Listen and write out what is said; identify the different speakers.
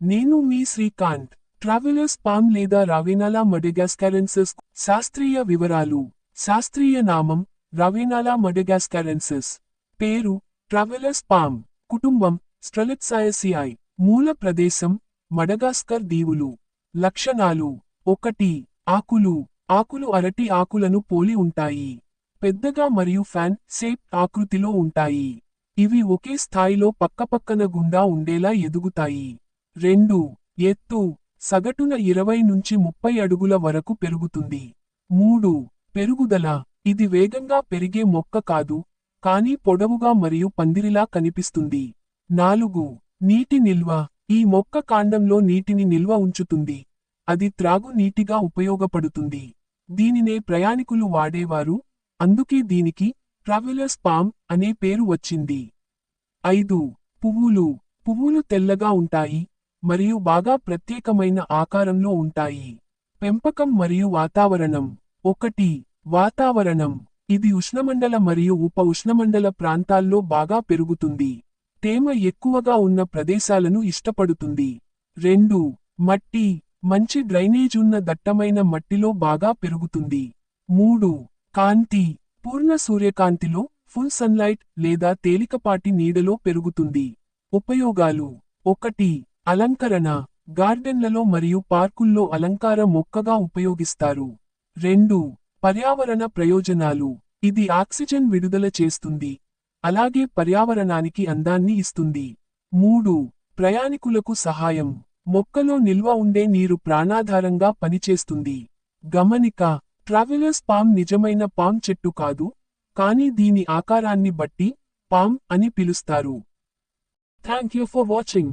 Speaker 1: నేను మీ Srikanth travellers palm లేదా రావేనాలా మడెగాస్కారెన్సెస్ శాస్త్రీయ వివరాలు. శాస్త్రీయ నామం రావేనాలా మడెగాస్కారెన్సెస్. పేరు ట్రావెలర్స్ పామ్. కుటుంబం స్ట్రలిట్సాయసిఐ మూల ప్రదేశం మడగాస్కర్ దీవులు. లక్షణాలు ఒకటి ఆకులు. ఆకులు అరటి ఆకులను పోలి ఉంటాయి. పెద్దగా మరియు ఫ్యాన్ షేప్ ఆకృతిలో ఉంటాయి. ఇవి ఒకే స్థాయిలో పక్కపక్కన గుండా ఉండేలా ఎదుగుతాయి. రెండు ఎత్తు సగటున ఇరవై నుంచి ముప్పై అడుగుల వరకు పెరుగుతుంది. మూడు పెరుగుదల ఇది వేగంగా పెరిగే మొక్క కాదు కానీ పొడవుగా మరియు పందిరిలా కనిపిస్తుంది. నాలుగు నీటి నిల్వ ఈ మొక్క కాండంలో నీటిని నిల్వ ఉంచుతుంది. అది త్రాగు నీటిగా ఉపయోగపడుతుంది. దీనినే ప్రయాణికులు వాడేవారు అందుకే దీనికి ట్రావెలర్స్ పామ్ అనే పేరు వచ్చింది. ఐదు పువ్వులు పువ్వులు తెల్లగా ఉంటాయి మరియు బాగా ప్రత్యేకమైన ఆకారంలో ఉంటాయి. పెంపకం మరియు వాతావరణం. ఒకటి వాతావరణం. ఇది ఉష్ణమండల మరియు ఉప ఉష్ణమండల ప్రాంతాల్లో బాగా పెరుగుతుంది. తేమ ఎక్కువగా ఉన్న ప్రదేశాలను ఇష్టపడుతుంది. రెండు మట్టి. మంచి డ్రైనేజ్ ఉన్న దట్టమైన మట్టిలో బాగా పెరుగుతుంది. మూడు కాంతి. పూర్ణ సూర్యకాంతిలో ఫుల్ సన్లైట్ లేదా తేలికపాటి నీడలో పెరుగుతుంది. ఉపయోగాలు. ఒకటి అలంకరణ గార్డెన్లలో మరియు పార్కుల్లో అలంకార మొక్కగా ఉపయోగిస్తారు. రెండు పర్యావరణ ప్రయోజనాలు. ఇది ఆక్సిజన్ విడుదల చేస్తుంది. అలాగే పర్యావరణానికి అందాన్ని ఇస్తుంది. మూడు ప్రయాణికులకు సహాయం. మొక్కలో నిల్వ ఉండే నీరు ప్రాణాధారంగా పనిచేస్తుంది. గమనిక ట్రావెలర్స్ పామ్ నిజమైన పామ్ చెట్టు కాదు కానీ దీని ఆకారాన్ని బట్టి పామ్ అని పిలుస్తారు. Thank you for watching.